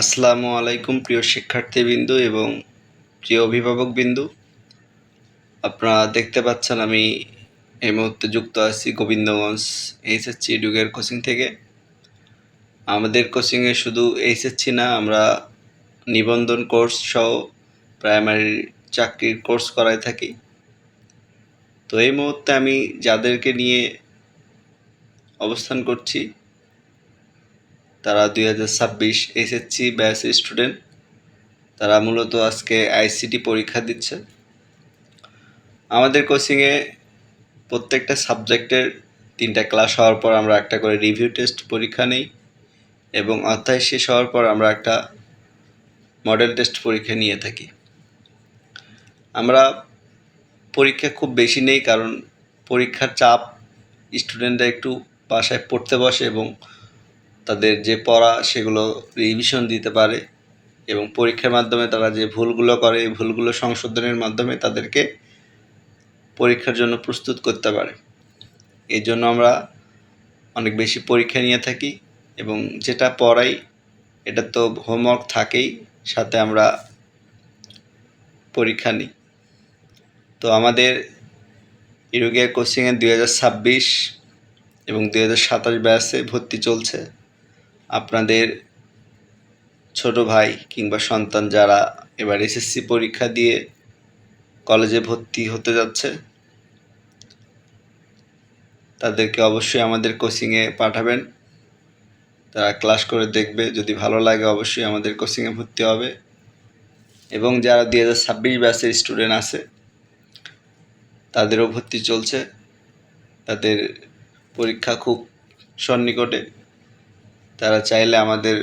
আসসালামু আলাইকুম, প্রিয় শিক্ষার্থীবৃন্দু এবং প্রিয় অভিভাবকবৃন্দু। আপনারা দেখতে পাচ্ছেন আমি এই মুহূর্তে যুক্ত আছি গোবিন্দগঞ্জ এইচএসসি ডুগের কোচিং থেকে। আমাদের কোচিংয়ে শুধু এইচএসসি না, আমরা নিবন্ধন কোর্স সহ প্রাইমারি চাকরির কোর্স করাই থাকি। তো এই মুহূর্তে আমি যাদেরকে নিয়ে অবস্থান করছি তারা দুই হাজার ছাব্বিশ এসএসসি ব্যাচ স্টুডেন্ট। তারা মূলত আজকে আইসিটি পরীক্ষা দিচ্ছে। আমাদের কোচিংয়ে প্রত্যেকটা সাবজেক্টের তিনটা ক্লাস হওয়ার পর আমরা একটা করে রিভিউ টেস্ট পরীক্ষা নেই এবং অধ্যায় শেষ হওয়ার পর আমরা একটা মডেল টেস্ট পরীক্ষা নিয়ে থাকি। আমরা পরীক্ষা খুব বেশি নেই কারণ পরীক্ষার চাপ স্টুডেন্টরা একটু বাসায় পড়তে বসে এবং তাদের যে পড়া সেগুলো রিভিশন দিতে পারে এবং পরীক্ষার মাধ্যমে তারা যে ভুলগুলো করে, এই ভুলগুলো সংশোধনের মাধ্যমে তাদেরকে পরীক্ষার জন্য প্রস্তুত করতে পারে। এই জন্য আমরা অনেক বেশি পরীক্ষা নিয়ে থাকি এবং যেটা পড়াই, এটা তো হোমওয়ার্ক থাকেই, সাথে আমরা পরীক্ষা নিই। তো আমাদের ইরুগিয়া কোচিংয়ে দুই হাজার ছাব্বিশ এবং দুই হাজার সাতাশ ব্যাচে ভর্তি চলছে। আপনাদের ছোট ভাই কিংবা সন্তান যারা এবার এসএসসি পরীক্ষা দিয়ে কলেজে ভর্তি হতে যাচ্ছে, তাদেরকে অবশ্যই আমাদের কোচিংয়ে পাঠাবেন। তারা ক্লাস করে দেখবে, যদি ভালো লাগে অবশ্যই আমাদের কোচিংয়ে ভর্তি হবে। এবং যারা দুই হাজার ছাব্বিশ ব্যাচের স্টুডেন্ট আছে, তাদেরও ভর্তি চলছে। তাদের পরীক্ষা খুব সন্নিকটে। তারা চাইলে আমাদের